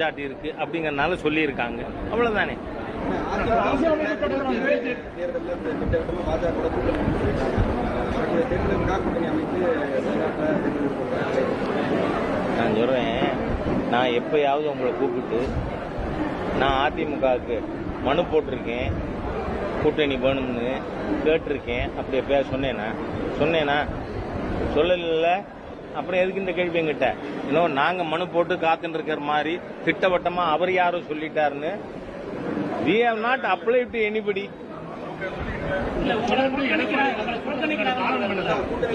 Majority இருக்கு அப்படிங்கறதுனால சொல்லியிருக்காங்க. அவ்வளவுதானே. நான் சொல்றேன் நான் எப்பயாவது உங்களை கூப்பிட்டு நான் அதிமுகவுக்கு மனு போட்டிருக்கேன் கூட்டணி வேணும்னு கேட்டிருக்கேன் அப்படி எப்பயா சொன்னேனா? சொன்னேனா? சொல்லல. அப்புறம் எதுக்கு இந்த கேள்வி எங்கிட்ட இன்னும் நாங்க மனு போட்டு காத்துட்டு இருக்கிற மாதிரி திட்டவட்டமா அவர் யாரும் சொல்லிட்டாருன்னு. We have not apply to anybody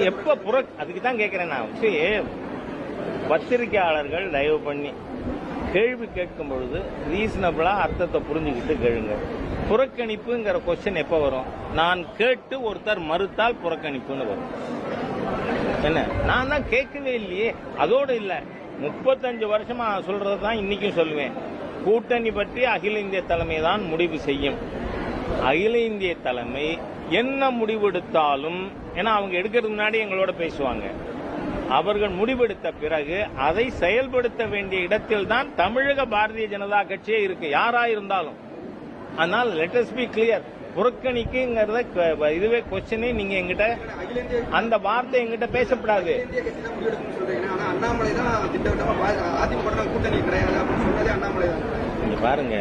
எப்ப புற அதுக்கு தான் கேட்கிறேன் நான். சரி பத்திரிகையாளர்கள் தயவு பண்ணி கேள்வி கேட்கும் பொழுது ரீசனபிளா அர்த்தத்தை புரிஞ்சுக்கிட்டு கேளுங்க புறக்கணிப்புங்கிற கொஸ்டின் எப்ப வரும்? நான் கேட்டு ஒருத்தர் மறுத்தால் புறக்கணிப்புன்னு வரும். என்ன? நான் தான் கேட்கவே இல்லையே. அதோடு இல்லை. முப்பத்தஞ்சு வருஷமா நான் சொல்றது தான் இன்னைக்கும் சொல்லுவேன். கூட்டணி பற்றி அகில இந்திய தலைமை தான் முடிவு செய்யும். அகில இந்திய தலைமை என்ன முடிவெடுத்தாலும் ஏன்னா அவங்க எடுக்கிறதுக்கு முன்னாடி எங்களோட பேசுவாங்க. அவர்கள் முடிவெடுத்த பிறகு அதை செயல்படுத்த வேண்டிய இடத்தில் தான் தமிழக பாரதிய ஜனதா கட்சியே இருக்கு. யாரா இருந்தாலும். அதனால் லெட் அஸ் பி கிளியர் புறக்கணிக்குங்கிறத இதுவே கொஸ்டினே நீங்க எங்கிட்ட அந்த வார்த்தை எங்கிட்ட பேசப்படாது. நீங்க பாருங்க.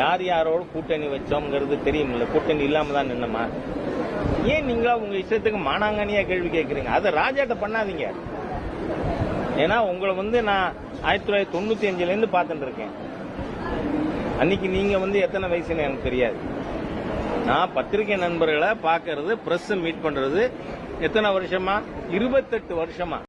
யார் யாரோட கூட்டணி வச்சோங்கிறது தெரியுமில்ல கூட்டணி இல்லாம தான் நின்னமா? ஏன் நீங்களா உங்க இஷ்டத்துக்கு மானாங்கனியா கேள்வி கேட்கறீங்க அதை ராஜாட்ட பண்ணாதீங்க. ஏன்னா உங்களை வந்து நான் ஆயிரத்தி தொள்ளாயிரத்தி தொண்ணூத்தி அஞ்சுல இருந்து பார்த்துட்டு இருக்கேன். அன்னைக்கு நீங்க வந்து எத்தனை வயசுன்னு எனக்கு தெரியாது. நான் பத்திரிகை நண்பர்களை பார்க்கறது பிரஸ் மீட் பண்றது எத்தனை வருஷமா? இருபத்தெட்டு வருஷமா.